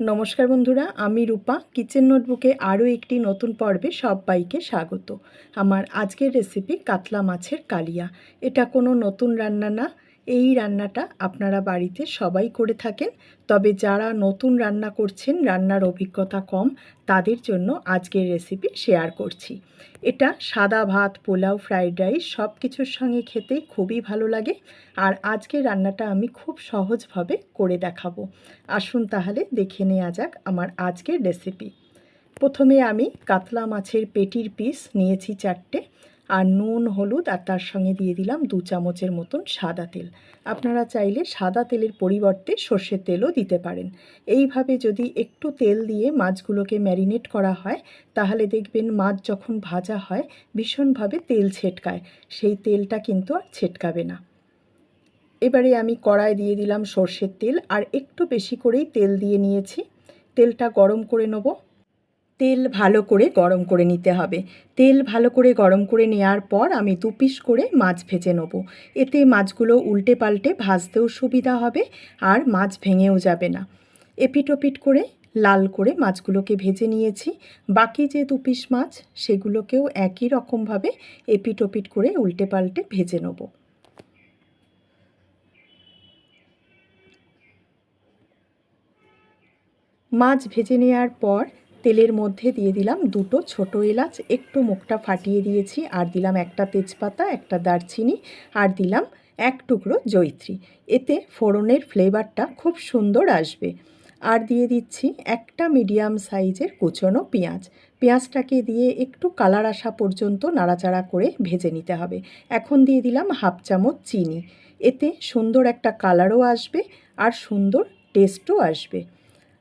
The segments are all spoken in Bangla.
নমস্কার বন্ধুরা, আমি রূপা। কিচেন নোটবুকে আরও একটি নতুন পর্বে সবাইকে স্বাগত। আমার আজকের রেসিপি কাতলা মাছের কালিয়া। এটা কোনো নতুন রান্না না এই রান্নাটা আপনারা বাড়িতে সবাই করে থাকেন। তবে যারা নতুন রান্না করছেন, রান্নার অভিজ্ঞতা কম, তাদের জন্য আজকের রেসিপি শেয়ার করছি। এটা সাদা ভাত, পোলাও ফ্রাইড রাইস সব কিছুর সঙ্গে খেতে খুবই ভালো লাগে। আর আজকের রান্নাটা আমি খুব সহজভাবে করে দেখাবো। আসুন তাহলে দেখে নেওয়া যাক আমার আজকের রেসিপি প্রথমে আমি কাতলা মাছের পেটির পিস নিয়েছি চারটে। আর নুন, হলুদ আর তার সঙ্গে দিয়ে দিলাম দু চামচের মতন সাদা তেল। আপনারা চাইলে সাদা তেলের পরিবর্তে সর্ষের তেলও দিতে পারেন। এইভাবে যদি একটু তেল দিয়ে মাছগুলোকে ম্যারিনেট করা হয়, তাহলে দেখবেন মাছ যখন ভাজা হয়, ভীষণভাবে তেল ছেটকায়। সেই তেলটা কিন্তু আর ছেটকাবে না। এবারে আমি কড়াই দিয়ে দিলাম সর্ষের তেল, আর একটু বেশি করেই তেল দিয়ে নিয়েছি। তেলটা গরম করে নেব। তেল ভালো করে গরম করে নিতে হবে। তেল ভালো করে গরম করে নেওয়ার পর আমি দু পিস করে মাছ ভেজে নেব। এতে মাছগুলো উল্টে পাল্টে ভাজতেও সুবিধা হবে আর মাছ ভেঙেও যাবে না। এপিটোপিট করে লাল করে মাছগুলোকে ভেজে নিয়েছি। বাকি যে দু পিস মাছ, সেগুলোকেও একই রকমভাবে এপিটোপিট করে উল্টে পাল্টে ভেজে নেব। মাছ ভেজে নেওয়ার পর তেলের মধ্যে দিয়ে দিলাম দুটো ছোট এলাচ, একটু মুখটা ফাটিয়ে দিয়েছি, আর দিলাম একটা তেজপাতা, একটা দারচিনি, আর দিলাম এক টুকরো জৈত্রী এতে ফোড়নের ফ্লেভারটা খুব সুন্দর আসবে। আর দিয়ে দিচ্ছি একটা মিডিয়াম সাইজের কুচনো পেঁয়াজ। পেঁয়াজটাকে দিয়ে একটু কালার আসা পর্যন্ত নাড়াচাড়া করে ভেজে নিতে হবে। এখন দিয়ে দিলাম হাফ চামচ চিনি। এতে সুন্দর একটা কালারও আসবে আর সুন্দর টেস্টও আসবে।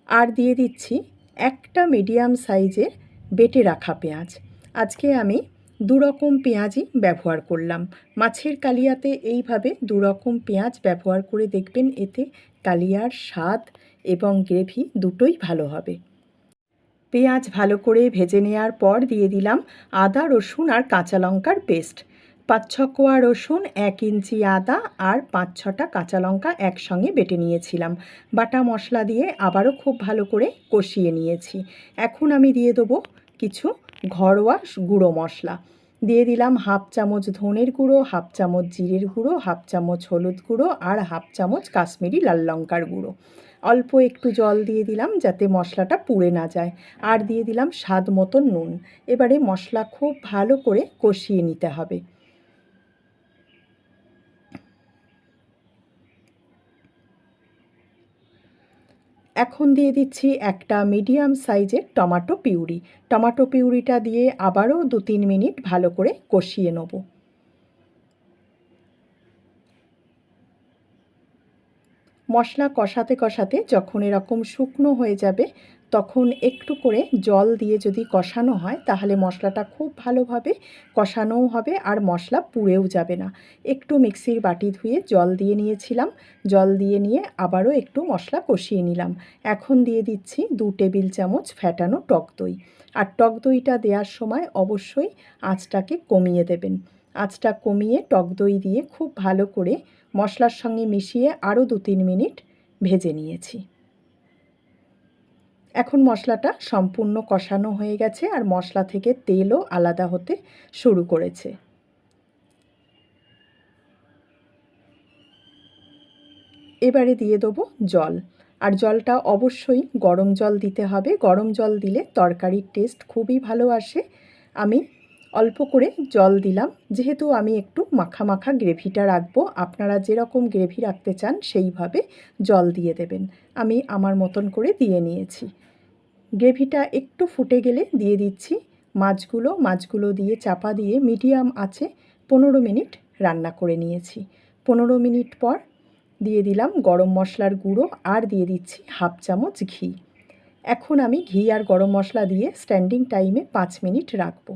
আর দিয়ে দিচ্ছি একটা মিডিয়াম সাইজের বেটে রাখা পেঁয়াজ। আজকে আমি দুরকম পেঁয়াজই ব্যবহার করলাম। মাছের কালিয়াতে এইভাবে দুরকম পেঁয়াজ ব্যবহার করে দেখবেন, এতে কালিয়ার স্বাদ এবং গ্রেভি দুটোই ভালো হবে। পেঁয়াজ ভালো করে ভেজে নেওয়ার পর দিয়ে দিলাম আদা, রসুন আর কাঁচা লঙ্কার পেস্ট পাঁচ ছ কোয়া রসুন, এক ইঞ্চি আদা আর পাঁচ ছটা কাঁচা লঙ্কা একসঙ্গে বেটে নিয়েছিলাম। বাটা মশলা দিয়ে আবারও খুব ভালো করে কষিয়ে নিয়েছি। এখন আমি দিয়ে দেবো কিছু ঘরোয়া গুঁড়ো মশলা। দিয়ে দিলাম হাফ চামচ ধনের গুঁড়ো, হাফ চামচ জিরের গুঁড়ো, হাফ চামচ হলুদ গুঁড়ো আর হাফ চামচ কাশ্মীরি লাল লঙ্কার গুঁড়ো। অল্প একটু জল দিয়ে দিলাম যাতে মশলাটা পুড়ে না যায়। আর দিয়ে দিলাম স্বাদ মতন নুন। এবারে মশলা খুব ভালো করে কষিয়ে নিতে হবে। এখন দিয়ে দিচ্ছি একটা মিডিয়াম সাইজের টমাটো পিউরি। টমাটো পিউরিটা দিয়ে আবারও দু তিন মিনিট ভালো করে কষিয়ে নেব। মশলা কষাতে কষাতে যখন এরকম শুকনো হয়ে যাবে তখন একটু করে জল দিয়ে যদি কষানো হয়, তাহলে মশলাটা খুব ভালোভাবে কষানোও হবে আর মশলা পুড়েও যাবে না। একটু মিক্সির বাটি ধুয়ে জল দিয়ে নিয়েছিলাম। জল দিয়ে নিয়ে আবারও একটু মশলা কষিয়ে নিলাম। এখন দিয়ে দিচ্ছি দু টেবিল চামচ ফ্যাটানো টক দই। আর টক দইটা দেওয়ার সময় অবশ্যই আঁচটাকে কমিয়ে দেবেন। আঁচটা কমিয়ে টক দই দিয়ে খুব ভালো করে মশলার সঙ্গে মিশিয়ে আরও দু তিন মিনিট ভেজে নিয়েছি। এখন মশলাটা সম্পূর্ণ কষানো হয়ে গেছে আর মশলা থেকে তেলও আলাদা হতে শুরু করেছে। এবারে দিয়ে দেবো জল। আর জলটা অবশ্যই গরম জল দিতে হবে। গরম জল দিলে তরকারির টেস্ট খুবই ভালো আসে। আমি অল্প করে জল দিলাম। যেহেতু আমি একটু মাখা মাখা গ্রেভিটা রাখব, আপনারা যেরকম গ্রেভি রাখতে চান সেইভাবে জল দিয়ে দেবেন। আমি আমার মতন করে দিয়ে নিয়েছি। গ্রেভিটা একটু ফুটে গেলে দিয়ে দিচ্ছি। মাছগুলো মাছগুলো দিয়ে চাপা দিয়ে মিডিয়াম আছে পনেরো মিনিট রান্না করে নিয়েছি। পনেরো মিনিট পর দিয়ে দিলাম গরম মশলার গুঁড়ো আর দিয়ে দিচ্ছি হাফ চামচ ঘি। এখন আমি ঘি আর গরম মশলা দিয়ে স্ট্যান্ডিং টাইমে পাঁচ মিনিট রাখব।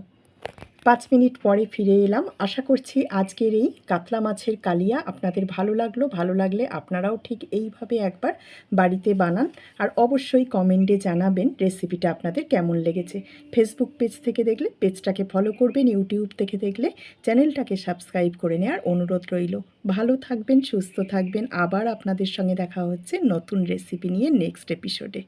পাঁচ মিনিট পরে ফিরে এলাম। আশা করছি আজকের এই কাতলা মাছের কালিয়া আপনাদের ভালো লাগল। ভালো লাগলে আপনারাও ঠিক এইভাবে একবার বাড়িতে বানান। আর অবশ্যই কমেন্টে জানাবেন রেসিপিটা আপনাদের কেমন লেগেছে। ফেসবুক পেজ থেকে দেখলে পেজটাকে ফলো করবেন ইউটিউব থেকে দেখলে চ্যানেলটাকে সাবস্ক্রাইব করে নেওয়ার অনুরোধ রইল। ভালো থাকবেন, সুস্থ থাকবেন। আবার আপনাদের সঙ্গে দেখা হচ্ছে নতুন রেসিপি নিয়ে নেক্সট এপিসোডে